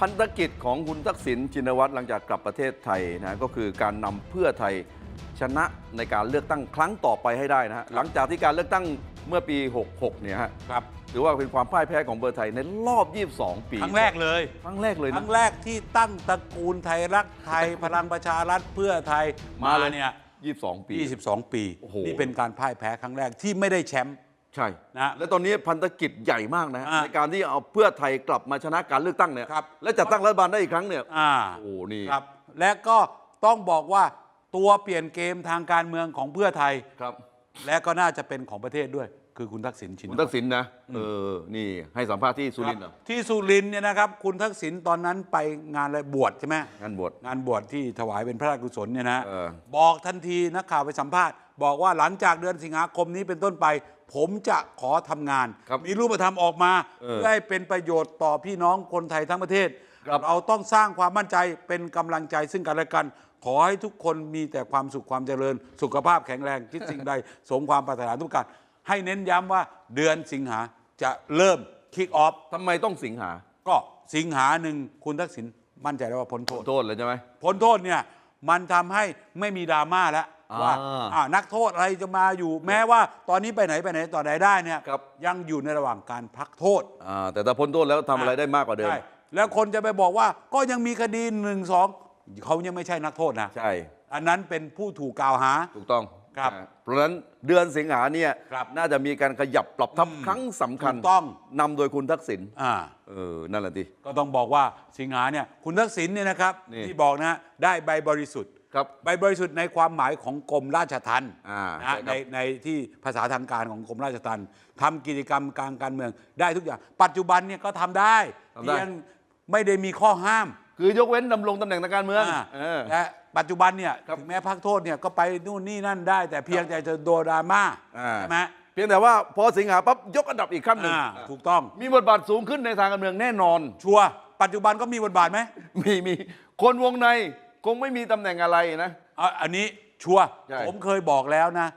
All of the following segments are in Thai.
พันธกิจของคุณทักษิณชินวัตรหลังจากกลับประเทศไทยนะก็คือการนำเพื่อไทยชนะในการเลือกตั้งครั้งต่อไปให้ได้นะฮะหลังจากที่การเลือกตั้งเมื่อปี 66 เนี่ยฮะครับถือว่าเป็นความพ่ายแพ้ของเบอร์ไทยในรอบ 22 ปี ครั้งแรกเลยครั้งแรกเลยคนะรั้งแรกที่ตั้งตระกูลไทยรักไทยพลังประชารัฐเพื่อไทยมามาเลยเนี่ย22 ปี 22 ปีโอ้โหนี่เป็นการพ่ายแพ้ครั้งแรกที่ไม่ได้แชมป์ ใช่นะ และตอนนี้พันธกิจใหญ่มากนะฮะอ่าในการที่เอาเพื่อไทยกลับมาชนะการเลือกตั้งเนี่ยครับ และจัดตั้งรัฐบาลได้อีกครั้งเนี่ยอ่าโอ้นี่ ครับ และก็ต้องบอกว่าตัวเปลี่ยนเกมทางการเมืองของเพื่อไทย ครับและก็น่าจะเป็นของประเทศด้วย คือคุณทักษิณชินคุณวัตรทักษิณนะเออนี่ให้สัมภาษณ์ที่สุรินทร์เหรอที่สุรินทร์เนี่ยนะครับคุณทักษิณตอนนั้นไปงานอะไรบวชใช่ไหมงานบวชงานบวชที่ถวายเป็นพระราชกุศลเนี่ยนะเออ บอกทันทีนักข่าวไปสัมภาษณ์ บอกว่าหลังจากเดือนสิงหาคมนี้เป็นต้นไป ผมจะขอทำงาน ครับมีรูปธรรมออกมาเออเพื่อให้เป็นประโยชน์ต่อพี่น้องคนไทยทั้งประเทศ ครับ เราต้องสร้างความมั่นใจเป็นกำลังใจซึ่งกันและกัน ขอให้ทุกคนมีแต่ความสุขความเจริญ สุขภาพแข็งแรงคิดสิ่งใด สมความปรารถนาทุกการให้เน้นย้ำว่าเดือนสิงหาจะเริ่มคิกออฟ ทำไมต้องสิงหาก็สิงหาหนึ่งคุณทักษิณมั่นใจแล้วว่าพ้นโทษโทษเลยใช่ไหม พ้นโทษเนี่ยมันทำให้ไม่มีดราม่าแล้วอ่า ว่าอ่านักโทษอะไรจะมาอยู่ แม้ว่าตอนนี้ไปไหนไปไหนต่อไหนได้เนี่ยครับ ยังอยู่ในระหว่างการพักโทษอ่าแต่ถ้าพ้นโทษแล้วทำอะไรได้มากกว่าเดิม ใช่แล้วคนจะไปบอกว่าก็ยังมีคดีหนึ่งสองเขายังไม่ใช่นักโทษนะใช่ อันนั้นเป็นผู้ถูกกล่าวหา ถูกต้องครับอ่าเพราะฉะนั้นเดือนสิงหาเนี่ยครับน่าจะมีการขยับปรับทัพอืมครั้งสำคัญถูกต้อง นำโดยคุณทักษิณอ่า เออนั่นแหละทีก็ต้องบอกว่าสิงหาเนี่ยคุณทักษิณเนี่ยนะครับนี่ ที่บอกนะได้ใบบริสุทธิ์ ครับใบบริสุทธิ์ในความหมายของกรมราชทัณฑ์อ่านะใช่คในรับในที่ภาษาทางการของกรมราชทัณฑ์ทำกิจกรรมการการเมืองได้ทุกอย่าง ปัจจุบันเนี่ยก็ทำได้ทำได้ เพียงไม่ได้มีข้อห้าม คือยกเว้นดำรงตำแหน่งทางการเมืองอ่าเออ และปัจจุบันเนี่ยครับถึงแม้พักโทษเนี่ยก็ไปนู่นนี่นั่นได้ แต่เพียงแต่จะโดนดราม่าอ่า ใช่ไหมเพียงแต่ว่าพอสิงหาปั๊บยกอันดับอีกขั้นหนึ่งอ่าถูกต้องมีบทบาทสูงขึ้นในทางการเมืองแน่นอน ชัวร์ปัจจุบันก็มีบทบาทไหม มีมีคนวงใน คงไม่มีตำแหน่งอะไรนะ อะอันนี้ชัวร์ใช่ ผมเคยบอกแล้วนะ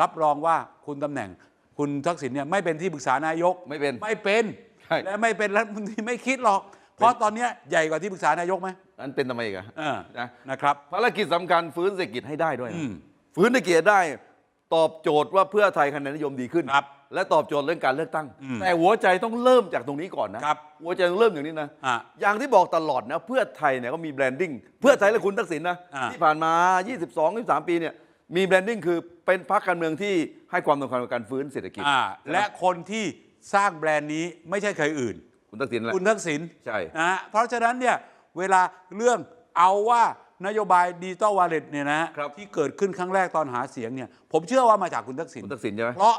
รับรองว่าคุณตำแหน่ง คุณทักษิณเนี่ยไม่เป็นที่ปรึกษานายก ไม่เป็น ไม่เป็น ใช่ และไม่เป็นรัฐมนตรีไม่คิดหรอก เพราะตอนเนี้ยใหญ่กว่าที่ปรึกษานายกไหมนั้นเป็นทำไมอีกอะเออนะนะครับ ภารกิจสำคัญฟื้นเศรษฐกิจให้ได้ด้วยนะอืม ฟื้นเศรษฐกิจได้ ตอบโจทย์ว่าเพื่อไทยคะแนนนิยมดีขึ้น ครับ และตอบโจทย์เรื่องการเลือกตั้งอืมแต่หัวใจต้องเริ่มจากตรงนี้ก่อนนะครับหัวใจต้องเริ่มอย่างนี้นะอะอย่างที่บอกตลอดนะเพื่อไทยเนี่ยก็มีแบรนดิ้งเพื่อไทยและคุณทักษิณนะอ่าที่ผ่านมา 22 23 ปีเนี่ยมีแบรนดิ้งคือเป็นพรรคการเมืองที่ให้ความสำคัญกับการฟื้นเศรษฐกิจอ่าและคนที่สร้างแบรนด์นี้ไม่ใช่ใครอื่น คุณทักษิณแหละคุณทักษิณใช่นะฮะเพราะฉะนั้นเนี่ยเวลาเรื่องเอาว่านโยบายดิจิตอลวอลเล็ตเนี่ยนะฮะครับที่เกิดขึ้นครั้งแรกตอนหาเสียงเนี่ยผมเชื่อว่ามาจากคุณทักษิณคุณทักษิณใช่ไหมเพราะ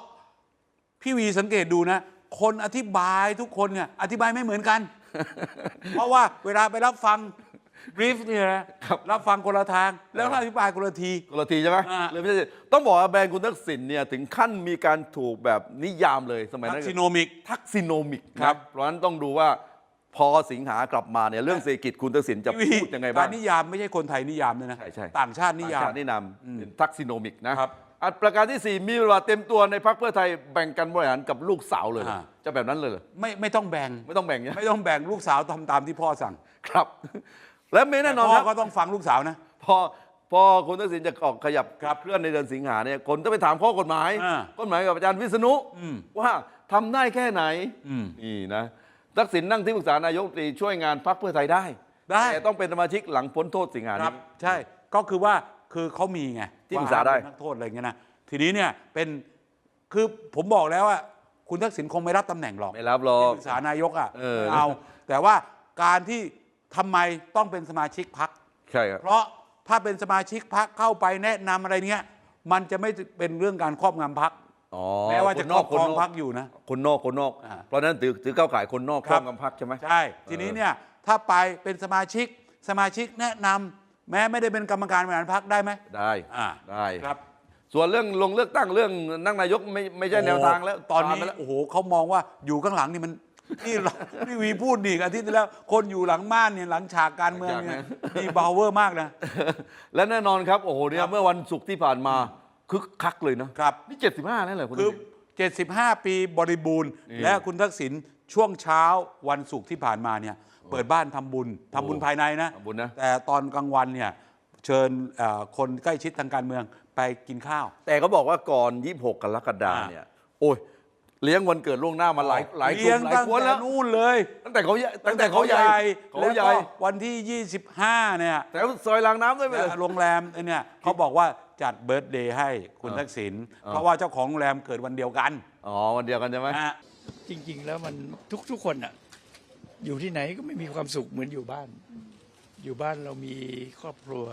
พี่วีสังเกตดูนะ คนอธิบายทุกคนเนี่ยอธิบายไม่เหมือนกัน เพราะว่าเวลาไปรับฟังบรีฟเนี่ยนะรับฟังคนละทาง แล้วอธิบายคนละทีคนละทีใช่ไหมอ่า เลยไม่ใช่ต้องบอกว่าแบรนด์คุณทักษิณเนี่ยถึงขั้นมีการถูกแบบนิยามเลยสมัยทันั้กนซิโนมิก ทักซิโนมิกครับนะเพราะฉะนั้นต้องดูว่าพอสิงหากลับมาเนี่ยเรื่องเศรษฐกิจคุณทักษิณจะพูดยังไงบ้างการนิยามไม่ใช่คนไทยนิยามเลยนะ ใช่ใช่ ต่างชาตินิยามต่งชตินิยามเป็นทักซิโนมิกนะครับ อันประการที่ 4 มีเวลาเต็มตัวในพรรคเพื่อไทยแบ่งกันบริหารกับลูกสาวเลยเหรออ่า จะแบบนั้นเลยเหรอไม่ไม่ต้องแบ่งไม่ต้องแบ่งเนี่ยไม่ต้องแบ่งลูกสาวทำตามที่พ่อสั่งครับ และไม่แน่นอนพ่คอรับ ก็ต้องฟังลูกสาวนะ พอพอคุณทักษิณจะออกขยับครับเคลื่อนในเดือนสิงหาเนี่ยคนต้องไปถามข้อกฎหมายอ่ากฎหมายกับอาจารย์วิษณุอืมว่าทำได้แค่ไหนอืมนี่นะทักษิณนั่งที่ปรึกษานายกรัฐมนตรีช่วยงานพรรคเพื่อไทยได้ได้ แต่ต้องเป็นสมาชิกหลังพ้นโทษสิงหาครันี้บใช่ก็คือว่า คือเขามีไงที่ปรึกษาได้ ว่ห้มเป็นนักโทษอะไรเงี้ยนะทีนี้เนี่ยเป็นคือผมบอกแล้วว่า คุณทักษิณคงไม่รับตำแหน่งหรอก ไม่รับหรอที่ก ปรึกษานายกอะเออ ไม่เอาแต่ว่าการที่ทำไมต้องเป็นสมาชิกพัก ใช่ครับ เพราะถ้าเป็นสมาชิกพักเข้าไปแนะนำอะไรเนี้ยมันจะไม่เป็นเรื่องการครอบงำพักอ๋อแม้ว่าจะคนคนรออกบคคนรองนอกพักอยู่นะ คนนอกคนนอก อ่า เพราะฉะนั้นถือถือเข้าข่ายคนนอกคครัรบอบงำพักใช่ไหม ใช่ ทีนี้เนี่ยถ้าไปเป็นสมาชิกสมาชิกแนะนำ แม้ไม่ได้เป็นกรรมการบริหารพักได้ไหมได้อ่าได้ครับส่วนเรื่องลงเลือกตั้งเรื่องนั่งนายกไม่ไม่ใช่แนวทางแล้วตอนนี้ผ่าไปแล้วโอ้โหเขามองว่าอยู่ข้างหลังนี่มันนี่พี่วีพูดดีอาทิตย์ที่แล้ว คนอยู่หลังม่านเนี่ยหลังฉากการเมืองเนี่ยนี่บาวเวอร์มากนะ และแน่นอนครับ โอ้โหเนี่ครัยบเมื่อวันศุกร์ที่ผ่านมาคึกคักเลยนะครับนี่ 75นั่นเหรอคุณคือทักษิณ75 ปีบริบูรณ์นี่และคุณทักษิณช่วงเช้าวันศุกร์ที่ผ่านมาเนี่ย เปิดบ้านทำบุญทำบุญภายในนะทำบุญนะแต่ตอนกลางวันเนี่ยเชิญเอ่อคนใกล้ชิดทางการเมืองไปกินข้าว แต่เขาบอกว่าก่อน 26 กรกฎาอ่าเนี่ยโอ้ยเลี้ยงวันเกิดล่วงหน้ามาหลายหลายกลุ่เลี้ยงมหลายตั้งคนแต่แล้วนู่นเลย ตั้งแต่เขาใหญ่ตั้งแต่เขาใหญ่เขาแล้วใหก็ญ่วันที่ 25 เนี่ยแต่ซอยรางน้ำด้วยไหมเลยโรงแรมเนี่ยเขาบอกว่าจัดเบิร์ตเดย์ให้คุณเออทักษิณเออเพราะว่าเจ้าของโรงแรมเกิดวันเดียวกัน อ๋อ วันเดียวกันใช่ไหมนะฮะจริง ๆ แล้วมันทุกทุกคนอะ อยู่ที่ไหนก็ไม่มีความสุขเหมือนอยู่บ้าน อยู่บ้านเรามีครอบครัว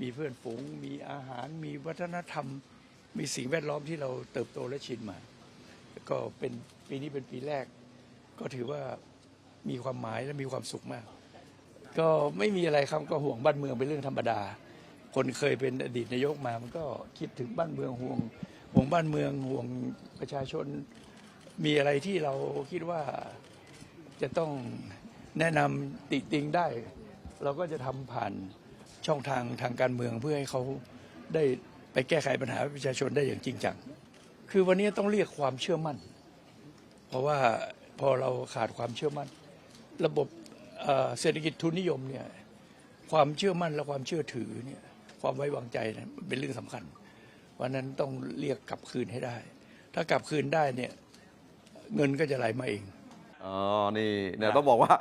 มีเพื่อนฝูง มีอาหาร มีวัฒนธรรม มีสิ่งแวดล้อมที่เราเติบโตและชินมา ก็เป็นปีนี้เป็นปีแรก ก็ถือว่ามีความหมายและมีความสุขมาก ก็ไม่มีอะไรครับก็ห่วงบ้านเมืองเป็นเรื่องธรรมดา คนเคยเป็นอดีตนายกมา มันก็คิดถึงบ้านเมืองห่วงห่วงบ้านเมืองห่วงประชาชน มีอะไรที่เราคิดว่า จะต้องแนะนำติติงได้ เราก็จะทำผ่านช่องทางทางการเมืองเพื่อให้เขาได้ไปแก้ไขปัญหาประชาชนได้อย่างจริงจัง คือวันนี้ต้องเรียกความเชื่อมั่น เพราะว่าพอเราขาดความเชื่อมั่น ระบบเศรษฐกิจทุนนิยมเนี่ยความเชื่อมั่นและความเชื่อถือเนี่ยความไว้วางใจเนี่ยเป็นเรื่องสำคัญวันนั้นต้องเรียกกลับคืนให้ได้ ถ้ากลับคืนได้เนี่ยเงินก็จะไหลมาเอง อ๋อ นี่เนี่ยต้องบอกว่า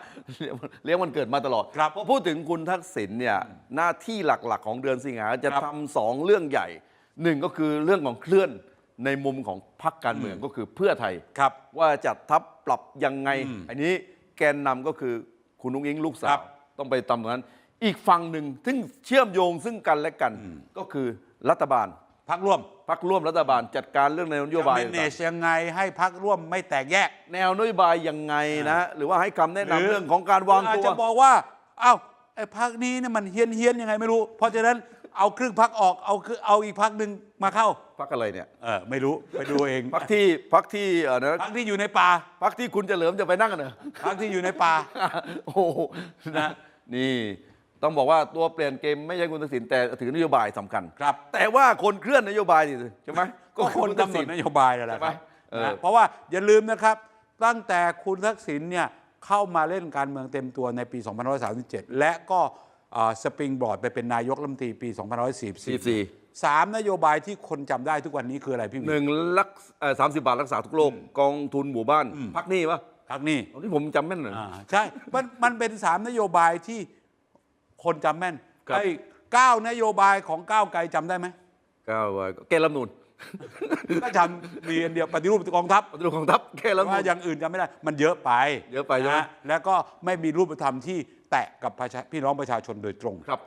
เลี้ยงวันเกิดมาตลอดครับพอพูดถึงคุณทักษิณเนี่ยหน้าที่หลักๆ ของเดือนสิงหาจะครับทำสองเรื่องใหญ่หนึ่งก็คือเรื่องของเคลื่อนในมุมของพรรคการเมืองก็คือเพื่อไทยครับว่าจัดทัพปรับยังไงอืมอันนี้แกนนำก็คือคุณนุ้งอิงลูกสาครัวบต้องไปตำตรงนั้น อีกฝั่งหนึ่งซึ่งเชื่อมโยงซึ่งกันและกันก็คือรัฐบาล พักร่วม พักร่วมรัฐบาลจัดการเรื่องในนโยบายจะ manage ยังไงให้พักร่วมไม่แตกแยก แนวนโยบายยังไงนะหรือว่าให้คำแนะหรือนำเรื่องของการวางอาจตัวจะบอกว่าเอ้าไอ้พักนี้เนี่ยมันเฮี้ยนเฮี้ยนยังไงไม่รู้ เพราะฉะนั้นเอาครึ่งพักออกเอาคือเอาอีกพักหนึ่งมาเข้าพักอะไรเนี่ยเออไม่รู้ไปดูเองพักที่พักที่เออนะพักที่อยู่ในป่าพักที่คุณเฉลิมจะไปนั่งกันเหรอพักที่อยู่ในป่าโอ้โหนะนี่ ต้องบอกว่าตัวเปลี่ยนเกมไม่ใช่คุณทักษิณแต่ถือนโยบายสำคัญ ครับ แต่ว่าคนเคลื่อนนโยบายนี่สิใช่ไหมก็คนกำหนดนโยบายนั่นแหละครับใช่ไหมเออ นะเพราะว่าอย่าลืมนะครับ ตั้งแต่คุณทักษิณเนี่ยเข้ามาเล่นการเมืองเต็มตัวในปี 2537 และก็สปริงบอร์ดไปเป็นนายกรัฐมนตรีปี44 2544สามนโยบายที่คนจำได้ทุกวันนี้คืออะไรพี่หมีหนึ่งลักสามสิบบาทรักษาทุกโรคกองทุนหมู่บ้านพักหนี้ปะพักนี้อันนี้ผมจำแม่นเหรออ่าใช่ มันมันเป็นสามนโยบายที่ คนจำแม่นครับ ไอ้เก้านโยบายของก้าวไกลจำได้ไหมก้าวไว้แก้รัฐธรรมนูนก็จำมีอันเดียวปฏิรูปกองทัพ ปฏิรูปกองทัพแก้รัฐธรรมว่านูนอย่างอื่นจำไม่ได้ มันเยอะไปเยอะไปใช่ไหมนแล้วก็ไม่มีรูปธรรมที่แตะกับประชาพี่น้องประชาชนโดยตรง ครับ